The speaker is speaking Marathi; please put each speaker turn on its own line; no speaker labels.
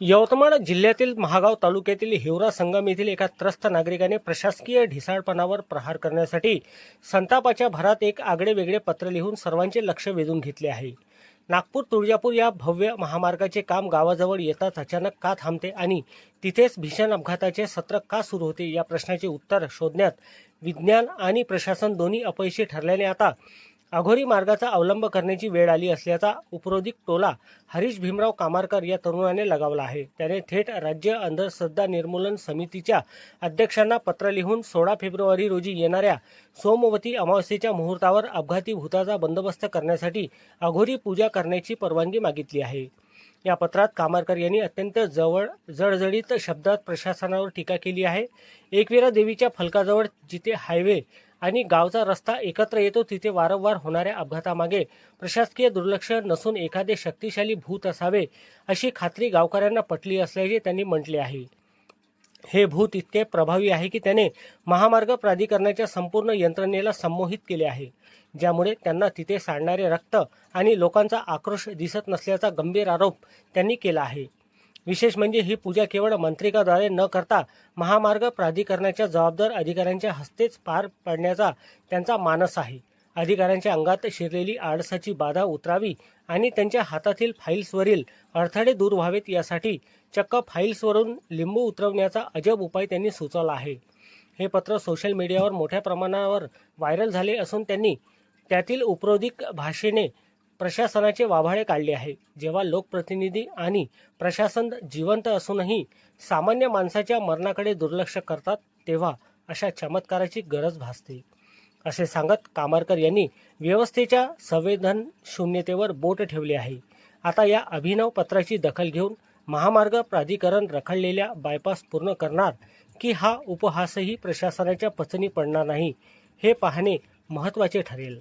यवतमाळ जिल्ह्यातील महागाव तालुक्यातील हिवरा संगम येथील एका त्रस्त नागरिकाने प्रशासकीय ढिसाळपणावर प्रहार करण्यासाठी संतापाच्या भरात एक आगळे वेगळे पत्र लिहून सर्वांचे लक्ष वेधून घेतले आहे. नागपूर तुळजापूर या भव्य महामार्गाचे काम गावाजवळ येताच अचानक का थांबते आणि तिथेच भीषण अपघाताचे सत्र का सुरू होते या प्रश्नाचे उत्तर शोधण्यात विज्ञान आणि प्रशासन दोन्ही अपयशी ठरल्याने आता अघोरी मार्गाचा अवलंब करण्याची वेळ आली असल्याचा उपरोधिक टोला हरीश भीमराव कामारकर या तरुणाने लगावला आहे. त्याने थेट राज्य अंधश्रद्धा निर्मूलन समितीच्या अध्यक्षांना पत्र लिहून सोळा फेब्रुवारी रोजी येणाऱ्या सोमवती अमावस्येच्या मुहूर्तावर अपघाती भूताचा बंदोबस्त करण्यासाठी अघोरी पूजा करण्याची परवानगी मागितली आहे. या पत्रात कामारकर यांनी अत्यंत जवळ जळजळीत शब्दात प्रशासनावर टीका केली आहे. एकविरा देवीच्या फलकाजवळ जिथे हायवे आणि गावचा रस्ता एकत्र येतो तिथे वारंवार होणाऱ्या अपघातामागे प्रशासकीय दुर्लक्ष नसून एखादे शक्तिशाली भूत असावे अशी खात्री गावकऱ्यांना पटली असल्याचे त्यांनी म्हटले आहे. हे भूत इतके प्रभावी आहे की त्याने महामार्ग प्राधिकरणाच्या संपूर्ण यंत्रणेला संमोहित केले आहे ज्यामुळे त्यांना तिथे सांडणारे रक्त आणि लोकांचा आक्रोश दिसत नसल्याचा गंभीर आरोप त्यांनी केला आहे. विशेष म्हणजे ही पूजा केवळ मंत्रिकाद्वारे न करता महामार्ग प्राधिकरणाच्या जबाबदार अधिकाऱ्यांच्या हस्तेच पार पडण्याचा त्यांचा मानस आहे. अधिकाऱ्यांच्या अंगात शिरलेली आळसाची बाधा उतरावी आणि त्यांच्या हातातील फाईल्सवरील अडथळे दूर व्हावेत यासाठी चक्क फाईल्सवरून लिंबू उतरवण्याचा अजब उपाय त्यांनी सुचवला आहे. हे पत्र सोशल मीडियावर मोठ्या प्रमाणावर व्हायरल झाले असून त्यांनी त्यातील उपरोधिक भाषेने प्रशासनाचे वाभाळे काढले आहे. जेव्हा लोकप्रतिनिधी आणि प्रशासन जिवंत असूनही सामान्य माणसाच्या मरणाकडे दुर्लक्ष करतात तेव्हा अशा चमत्काराची गरज भासते. असे सांगत कामारकर यांनी व्यवस्थेच्या संवेदन शून्यतेवर बोट ठेवले आहे. आता या अभिनव पत्राची दखल घेऊन महामार्ग प्राधिकरण रखडलेल्या बायपास पूर्ण करणार की हा उपहासही प्रशासनाच्या पचनी पडणार नाही हे पाहणे महत्त्वाचे ठरेल.